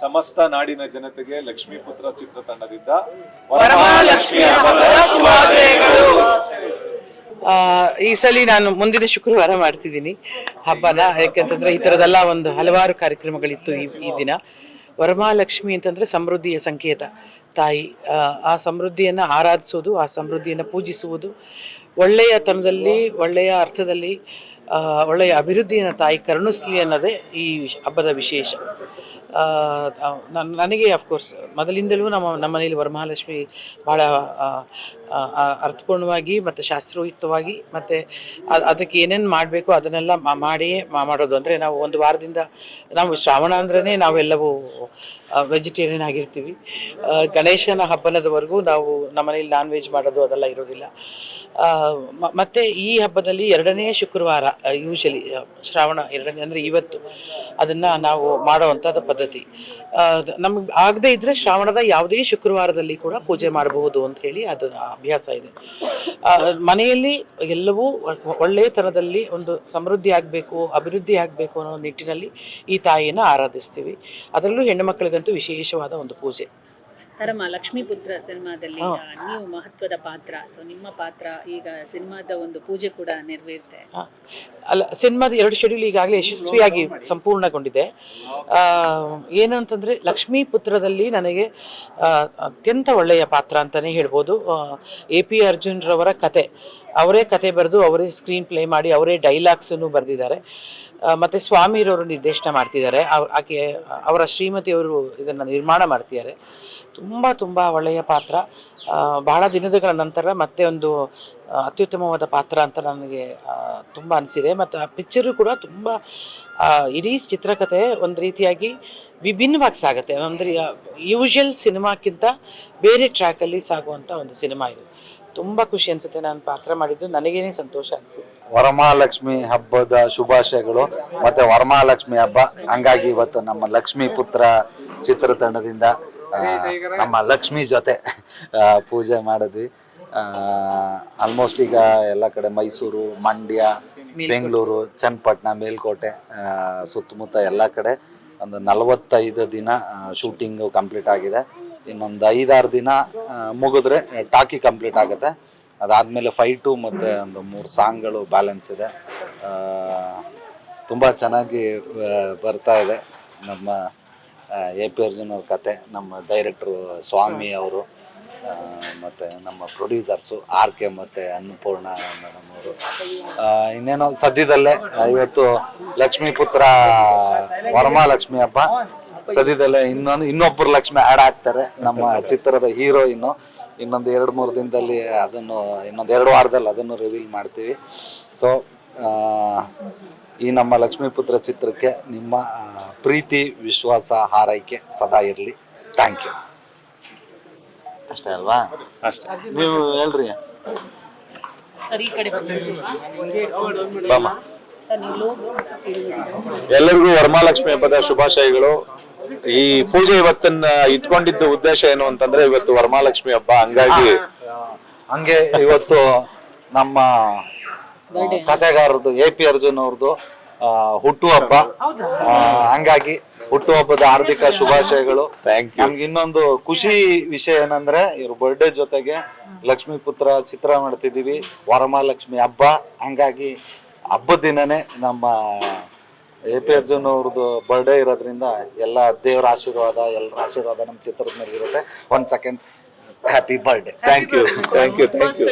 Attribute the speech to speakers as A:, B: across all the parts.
A: ಸಮಸ್ತ ನಾಡಿನ ಜನತೆಗೆ ಚಿತ್ರತಂಡದಿಂದ
B: ಹಬ್ಬದ ಶುಭಾಶಯಗಳು. ಆ, ಈ ಸಲ ನಾನು ಮುಂದಿನ ಶುಕ್ರವಾರ ಮಾಡ್ತಿದ್ದೀನಿ ಹಬ್ಬನ ಯಾಕಂತಂದ್ರೆ ಈ ಥರದೆಲ್ಲ ಒಂದು ಹಲವಾರು ಕಾರ್ಯಕ್ರಮಗಳಿತ್ತು ಈ ಈ ದಿನ. ವರಮಹಾಲಕ್ಷ್ಮಿ ಅಂತಂದ್ರೆ ಸಮೃದ್ಧಿಯ ಸಂಕೇತ. ತಾಯಿ ಆ, ಸಮೃದ್ಧಿಯನ್ನು ಆರಾಧಿಸೋದು ಆ ಸಮೃದ್ಧಿಯನ್ನು ಪೂಜಿಸುವುದು ಒಳ್ಳೆಯ ತನದಲ್ಲಿ ಒಳ್ಳೆಯ ಅರ್ಥದಲ್ಲಿ ಒಳ್ಳೆಯ ಅಭಿವೃದ್ಧಿಯನ್ನು ತಾಯಿ ಕರುಣಿಸ್ಲಿ ಅನ್ನೋದೇ ಈ ಹಬ್ಬದ ವಿಶೇಷ. ನನ್- ನನಗೆ ಅಫ್ಕೋರ್ಸ್ ಮೊದಲಿಂದಲೂ ನಮ್ಮ ನಮ್ಮ ಮನೆಯಲ್ಲಿ ವರಮಹಾಲಕ್ಷ್ಮಿ ಭಾಳ ಅರ್ಥಪೂರ್ಣವಾಗಿ ಮತ್ತು ಶಾಸ್ತ್ರೋಯುಕ್ತವಾಗಿ ಮತ್ತು ಅದಕ್ಕೆ ಏನೇನು ಮಾಡಬೇಕು ಅದನ್ನೆಲ್ಲ ಮಾಡಿಯೇ ಮಾಡೋದು. ಅಂದರೆ ನಾವು ಒಂದು ವಾರದಿಂದ ನಾವು ಶ್ರಾವಣ ಅಂದ್ರೇ ನಾವೆಲ್ಲವೂ ವೆಜಿಟೇರಿಯನ್ ಆಗಿರ್ತೀವಿ. ಗಣೇಶನ ಹಬ್ಬನದವರೆಗೂ ನಾವು ನಮ್ಮ ಮನೇಲಿ ನಾನ್ ವೆಜ್ ಮಾಡೋದು ಅದೆಲ್ಲ ಇರೋದಿಲ್ಲ. ಮತ್ತೆ ಈ ಹಬ್ಬದಲ್ಲಿ ಎರಡನೇ ಶುಕ್ರವಾರ ಯೂಶಲಿ ಶ್ರಾವಣ ಎರಡನೇ, ಅಂದರೆ ಇವತ್ತು ಅದನ್ನು ನಾವು ಮಾಡೋವಂಥದ್ದು ಪದ್ಧತಿ. ನಮಗೆ ಆಗದೇ ಇದ್ದರೆ ಶ್ರಾವಣದ ಯಾವುದೇ ಶುಕ್ರವಾರದಲ್ಲಿ ಕೂಡ ಪೂಜೆ ಮಾಡಬಹುದು ಅಂತ ಹೇಳಿ ಅದು ಅಭ್ಯಾಸ ಇದೆ. ಮನೆಯಲ್ಲಿ ಎಲ್ಲವೂ ಒಳ್ಳೆಯ ಒಳ್ಳೆಯತನದಲ್ಲಿ ಒಂದು ಸಮೃದ್ಧಿ ಆಗಬೇಕು, ಅಭಿವೃದ್ಧಿ ಆಗಬೇಕು ಅನ್ನೋ ನಿಟ್ಟಿನಲ್ಲಿ ಈ ತಾಯಿಯನ್ನು ಆರಾಧಿಸ್ತೀವಿ. ಅದರಲ್ಲೂ ಹೆಣ್ಣು ಮಕ್ಕಳಿಗಂತೂ ವಿಶೇಷವಾದ ಒಂದು ಪೂಜೆ.
C: ತರಮ ಲಕ್ಷ್ಮೀಪುತ್ರ ಸಿನಿಮಾದಲ್ಲಿ ಆ, ನೀವು ಮಹತ್ವದ ಪಾತ್ರ ಸೊ ನಿಮ್ಮ ಪಾತ್ರ ಈಗ ಸಿನಿಮಾದ ಒಂದು ಪೂಜೆ ಕೂಡ ನೆರವೇರುತ್ತೆ
B: ಆ, ಅಲ್ಲ ಸಿನಿಮಾದ ಎರಡು ಶೆಡ್ಯೂಲ್ ಈಗಾಗಲೇ ಯಶಸ್ವಿಯಾಗಿ ಸಂಪೂರ್ಣಗೊಂಡಿದೆ. ಏನು ಅಂತಂದರೆ ಲಕ್ಷ್ಮೀ ಪುತ್ರದಲ್ಲಿ ನನಗೆ ಅತ್ಯಂತ ಒಳ್ಳೆಯ ಪಾತ್ರ ಅಂತಲೇ ಹೇಳ್ಬೋದು. ಎ ಪಿ ಅರ್ಜುನ್ರವರ ಕತೆ. ಅವರೇ ಕತೆ ಬರೆದು ಅವರೇ ಸ್ಕ್ರೀನ್ ಪ್ಲೇ ಮಾಡಿ ಅವರೇ ಡೈಲಾಗ್ಸನ್ನು ಬರೆದಿದ್ದಾರೆ. ಮತ್ತು ಸ್ವಾಮಿರವರು ನಿರ್ದೇಶನ ಮಾಡ್ತಿದ್ದಾರೆ. ಆಕೆ, ಅವರ ಶ್ರೀಮತಿಯವರು ಇದನ್ನು ನಿರ್ಮಾಣ ಮಾಡ್ತಿದ್ದಾರೆ. ತುಂಬ ತುಂಬ ಒಳ್ಳೆಯ ಪಾತ್ರ. ಬಹಳ ದಿನಗಳ ನಂತರ ಮತ್ತೆ ಒಂದು ಅತ್ಯುತ್ತಮವಾದ ಪಾತ್ರ ಅಂತ ನನಗೆ ತುಂಬ ಅನಿಸಿದೆ. ಮತ್ತು ಆ ಪಿಕ್ಚರು ಕೂಡ ತುಂಬ ಇಡೀ ಚಿತ್ರಕಥೆ ಒಂದು ರೀತಿಯಾಗಿ ವಿಭಿನ್ನವಾಗಿ ಸಾಗುತ್ತೆ. ಅಂದರೆ ಯೂಶಲ್ ಸಿನಿಮಾಕ್ಕಿಂತ ಬೇರೆ ಟ್ರ್ಯಾಕಲ್ಲಿ ಸಾಗುವಂಥ ಒಂದು ಸಿನಿಮಾ ಇದು. ತುಂಬ ಖುಷಿ ಅನಿಸುತ್ತೆ ನಾನು ಪಾತ್ರ ಮಾಡಿದ್ದು. ನನಗೇನೆ ಸಂತೋಷ ಅನ್ಸುತ್ತೆ.
D: ವರಮಹಾಲಕ್ಷ್ಮಿ ಹಬ್ಬದ ಶುಭಾಶಯಗಳು. ಮತ್ತೆ ವರಮಹಾಲಕ್ಷ್ಮಿ ಹಬ್ಬ ಹಂಗಾಗಿ ಇವತ್ತು ನಮ್ಮ ಲಕ್ಷ್ಮಿ ಪುತ್ರ ಚಿತ್ರತಂಡದಿಂದ ಆ, ನಮ್ಮ ಲಕ್ಷ್ಮಿ ಜೊತೆ ಆ, ಪೂಜೆ ಮಾಡಿದ್ವಿ. ಆಲ್ಮೋಸ್ಟ್ ಈಗ ಎಲ್ಲ ಕಡೆ ಮೈಸೂರು ಮಂಡ್ಯ ಬೆಂಗಳೂರು ಚನ್ನಪಟ್ಟಣ ಮೇಲ್ಕೋಟೆ ಆ, ಸುತ್ತಮುತ್ತ ಎಲ್ಲ ಕಡೆ ಒಂದು ನಲವತ್ತೈದು ದಿನ ಶೂಟಿಂಗು ಕಂಪ್ಲೀಟ್ ಆಗಿದೆ. ಇನ್ನೊಂದು ಐದಾರು ದಿನ ಮುಗಿದ್ರೆ ಟಾಕಿ ಕಂಪ್ಲೀಟ್ ಆಗುತ್ತೆ. ಅದಾದಮೇಲೆ ಫೈಟು ಮತ್ತು ಒಂದು ಮೂರು ಸಾಂಗ್ಗಳು ಬ್ಯಾಲೆನ್ಸ್ ಇದೆ. ತುಂಬ ಚೆನ್ನಾಗಿ ಬರ್ತಾ ಇದೆ ನಮ್ಮ ಎ ಪಿ ಅರ್ಜುನ್ ಅವ್ರ ಕತೆ, ನಮ್ಮ ಡೈರೆಕ್ಟ್ರು ಸ್ವಾಮಿ ಅವರು ಮತ್ತು ನಮ್ಮ ಪ್ರೊಡ್ಯೂಸರ್ಸು ಆರ್ ಕೆ ಮತ್ತು ಅನ್ನಪೂರ್ಣ ಮೇಡಮ್ ಅವರು. ಇನ್ನೇನೋ ಸದ್ಯದಲ್ಲೇ ಇವತ್ತು ಲಕ್ಷ್ಮೀ ಪುತ್ರ ವರಮಹಾಲಕ್ಷ್ಮಿ ಹಬ್ಬ. ಸದ್ಯದಲ್ಲೇ ಇನ್ನೊಂದು ಇನ್ನೊಬ್ಬರು ಲಕ್ಷ್ಮಿ ಆ್ಯಡ್ ಆಗ್ತಾರೆ. ನಮ್ಮ ಚಿತ್ರದ ಹೀರೋಯಿನ್ನು ಇನ್ನೊಂದು ಎರಡು ಮೂರು ದಿನದಲ್ಲಿ ಅದನ್ನು ಇನ್ನೊಂದು ಎರಡು ವಾರದಲ್ಲಿ ಅದನ್ನು ರಿವೀಲ್ ಮಾಡ್ತೀವಿ. ಸೊ ಈ ನಮ್ಮ ಲಕ್ಷ್ಮೀಪುತ್ರ ಚಿತ್ರಕ್ಕೆ ನಿಮ್ಮ ಪ್ರೀತಿ ವಿಶ್ವಾಸ ಹಾರೈಕೆ ಸದಾ ಇರಲಿ. ಥ್ಯಾಂಕ್ ಯು ಅಷ್ಟೇ ಅಲ್ವಾ?
A: ಅಷ್ಟೇ.
D: ನೀವು ಹೇಳ್ರಿ.
C: ಸರ್ ಈ ಕಡೆ
A: ಎಲ್ಲರಿಗೂ ವರಮಹಾಲಕ್ಷ್ಮಿ ಹಬ್ಬದ ಶುಭಾಶಯಗಳು. ಈ ಪೂಜೆ ಇವತ್ತನ್ನ ಇಟ್ಕೊಂಡಿದ್ದ ಉದ್ದೇಶ ಏನು ಅಂತಂದ್ರೆ ಇವತ್ತು ವರಮಹಾಲಕ್ಷ್ಮಿ ಹಬ್ಬ. ಹಂಗಾಗಿ
D: ಹಂಗೆ ಇವತ್ತು ನಮ್ಮ ಕಥೆಗಾರದ್ದು ಕಥೆಗಾರರದು ಎ ಪಿ ಅರ್ಜುನ್ ಅವ್ರದ್ದು ಹುಟ್ಟು ಹಬ್ಬ. ಹಂಗಾಗಿ ಹುಟ್ಟು ಹಬ್ಬದ ಹಾರ್ದಿಕ ಶುಭಾಶಯಗಳು.
A: ಥ್ಯಾಂಕ್ ಯು
D: ನಮ್ಗೆ ಇನ್ನೊಂದು ಖುಷಿ ವಿಷಯ ಏನಂದ್ರೆ ಇವ್ರ ಬರ್ಡೇ ಜೊತೆಗೆ ಲಕ್ಷ್ಮೀ ಪುತ್ರ ಚಿತ್ರ ಮಾಡ್ತಿದೀವಿ ವರಮಹಾಲಕ್ಷ್ಮಿ ಹಬ್ಬ. ಹಂಗಾಗಿ ಹಬ್ಬದ ದಿನನೇ ನಮ್ಮ ಎ ಪಿ ಅರ್ಜುನ್ ಅವ್ರದ್ದು ಬರ್ಡೇ ಇರೋದ್ರಿಂದ ಎಲ್ಲ ದೇವರ ಆಶೀರ್ವಾದ ಎಲ್ಲರ ಆಶೀರ್ವಾದ ನಮ್ಮ ಚಿತ್ರದ ಮೇಲೆ ಇರುತ್ತೆ ಒಂದ್ second happy birthday
A: thank you thank you thank you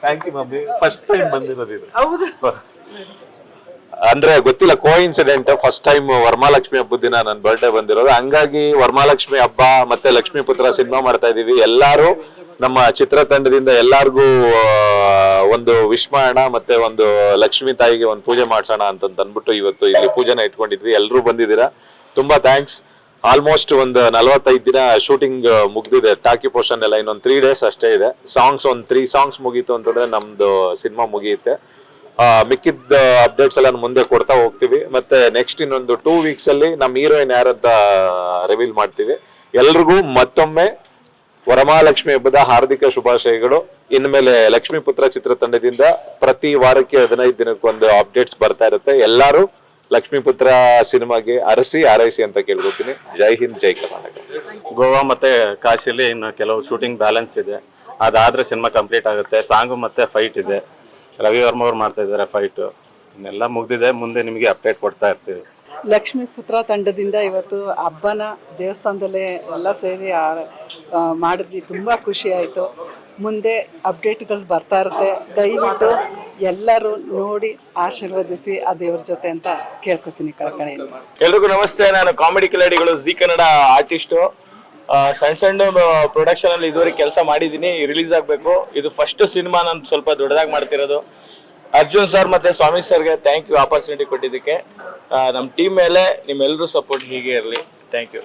A: thank you mummy. First time ಬಂದಿರೋದು ಇದು.
B: ಹೌದು.
A: ಅಂದ್ರೆ ಗೊತ್ತಿಲ್ಲ coincident first time Varamahalakshmi ಹಬ್ಬದ ದಿನ ನನ್ನ ಬರ್ಡೇ ಬಂದಿರೋದು. ಹಂಗಾಗಿ ವರಮಹಾಲಕ್ಷ್ಮಿ ಹಬ್ಬ ಮತ್ತೆ ಲಕ್ಷ್ಮೀ ಪುತ್ರ ಸಿನಿಮಾ ಮಾಡ್ತಾ ಇದೀವಿ ಎಲ್ಲಾರು ನಮ್ಮ ಚಿತ್ರತಂಡದಿಂದ ಎಲ್ಲಾರ್ಗೂ ಒಂದು ವಿಶ್ ಮತ್ತೆ ಒಂದು ಲಕ್ಷ್ಮೀ ತಾಯಿಗೆ ಒಂದು ಪೂಜೆ ಮಾಡ್ಸೋಣ ಅಂತ ಅಂದ್ಬಿಟ್ಟು ಇವತ್ತು ಇಲ್ಲಿ ಪೂಜೆನ ಇಟ್ಕೊಂಡಿದ್ವಿ. ಎಲ್ಲರೂ ಬಂದಿದ್ದೀರಾ? ತುಂಬಾ ಥ್ಯಾಂಕ್ಸ್ ಆಲ್ಮೋಸ್ಟ್ ಒಂದು ನಲವತ್ತೈದು ದಿನ ಶೂಟಿಂಗ್ ಮುಗ್ದಿದೆ. ಟಾಕಿ ಪೋರ್ಷನ್ ಎಲ್ಲ ಇನ್ನೊಂದು ತ್ರೀ ಡೇಸ್ ಅಷ್ಟೇ ಇದೆ. ಸಾಂಗ್ಸ್ ಒಂದು ತ್ರೀ ಸಾಂಗ್ಸ್ ಮುಗೀತು ಅಂತಂದ್ರೆ ನಮ್ದು ಸಿನಿಮಾ ಮುಗಿಯುತ್ತೆ. ಮಿಕ್ಕಿದ್ದ ಅಪ್ಡೇಟ್ಸ್ ಎಲ್ಲ ಮುಂದೆ ಕೊಡ್ತಾ ಹೋಗ್ತೀವಿ. ಮತ್ತೆ ನೆಕ್ಸ್ಟ್ ಇನ್ನೊಂದು ಟೂ ವೀಕ್ಸ್ ಅಲ್ಲಿ ನಮ್ಮ ಹೀರೋಯಿನ್ ಯಾರಂತ ರಿವೀಲ್ ಮಾಡ್ತೀವಿ. ಎಲ್ರಿಗೂ ಮತ್ತೊಮ್ಮೆ ವರಮಹಾಲಕ್ಷ್ಮಿ ಹಬ್ಬದ ಹಾರ್ದಿಕ ಶುಭಾಶಯಗಳು. ಇನ್ಮೇಲೆ ಲಕ್ಷ್ಮೀ ಪುತ್ರ ಚಿತ್ರತಂಡದಿಂದ ಪ್ರತಿ ವಾರಕ್ಕೆ ಹದಿನೈದು ದಿನಕ್ಕೊಂದು ಅಪ್ಡೇಟ್ಸ್ ಬರ್ತಾ ಇರುತ್ತೆ. ಎಲ್ಲರೂ ಲಕ್ಷ್ಮೀಪುತ್ರ ಸಿನಿಮಾಗೆ ಅರಸಿ ಆರೈಸಿ ಅಂತ ಕೇಳ್ಕೊತೀನಿ. ಜೈ ಹಿಂದ್, ಜೈ ಕರ್ನಾಟಕ.
E: ಗೋವಾ ಮತ್ತೆ ಕಾಶಿಲಿ ಇನ್ನು ಕೆಲವು ಶೂಟಿಂಗ್ ಬ್ಯಾಲೆನ್ಸ್ ಇದೆ. ಅದಾದ್ರೆ ಸಿನಿಮಾ ಕಂಪ್ಲೀಟ್ ಆಗುತ್ತೆ. ಸಾಂಗು ಮತ್ತೆ ಫೈಟ್ ಇದೆ. ರವಿ ವರ್ಮ ಅವ್ರು ಮಾಡ್ತಾ ಇದ್ದಾರೆ ಫೈಟ್ ಇನ್ನೆಲ್ಲ ಮುಗ್ದಿದೆ. ಮುಂದೆ ನಿಮಗೆ ಅಪ್ಡೇಟ್ ಕೊಡ್ತಾ ಇರ್ತೀವಿ.
F: ಲಕ್ಷ್ಮೀ ಪುತ್ರ ತಂಡದಿಂದ ಇವತ್ತು ಹಬ್ಬನ ದೇವಸ್ಥಾನದಲ್ಲೇ ಎಲ್ಲ ಸೇರಿ ಮಾಡಿದ್ವಿ. ತುಂಬ ಖುಷಿ ಆಯಿತು. ಮುಂದೆ ಅಪ್ಡೇಟ್ಗಳು ಬರ್ತಾ ಇರುತ್ತೆ. ದಯವಿಟ್ಟು ಎಲ್ಲರೂ ನೋಡಿ ಆಶೀರ್ವದಿಸಿ ಆ ದೇವ್ರ ಜೊತೆ ಅಂತ ಕೇಳ್ಕೊತೀನಿ ಕಳ್ಕಣೆಯಿಂದ
G: ಎಲ್ರಿಗೂ ನಮಸ್ತೆ. ನಾನು ಕಾಮಿಡಿ ಕಿಲಾಡಿಗಳು ಜಿ ಕನ್ನಡ ಆರ್ಟಿಸ್ಟು. ಸಣ್ಣ ಸಣ್ಣ ಪ್ರೊಡಕ್ಷನ್ ಅಲ್ಲಿ ಇದುವರೆಗೆ ಕೆಲಸ ಮಾಡಿದ್ದೀನಿ. ರಿಲೀಸ್ ಆಗಬೇಕು. ಇದು ಫಸ್ಟ್ ಸಿನಿಮಾ ನಾನು ಸ್ವಲ್ಪ ದೊಡ್ಡದಾಗಿ ಮಾಡ್ತಿರೋದು. ಅರ್ಜುನ್ ಸರ್ ಮತ್ತೆ ಸ್ವಾಮಿ ಸರ್ಗೆ ಥ್ಯಾಂಕ್ ಯು ಆಪರ್ಚುನಿಟಿ ಕೊಟ್ಟಿದ್ದಕ್ಕೆ. ನಮ್ಮ ಟೀಮ್ ಮೇಲೆ ನಿಮ್ಮೆಲ್ಲರೂ ಸಪೋರ್ಟ್ ಹೀಗೆ ಇರಲಿ. Thank you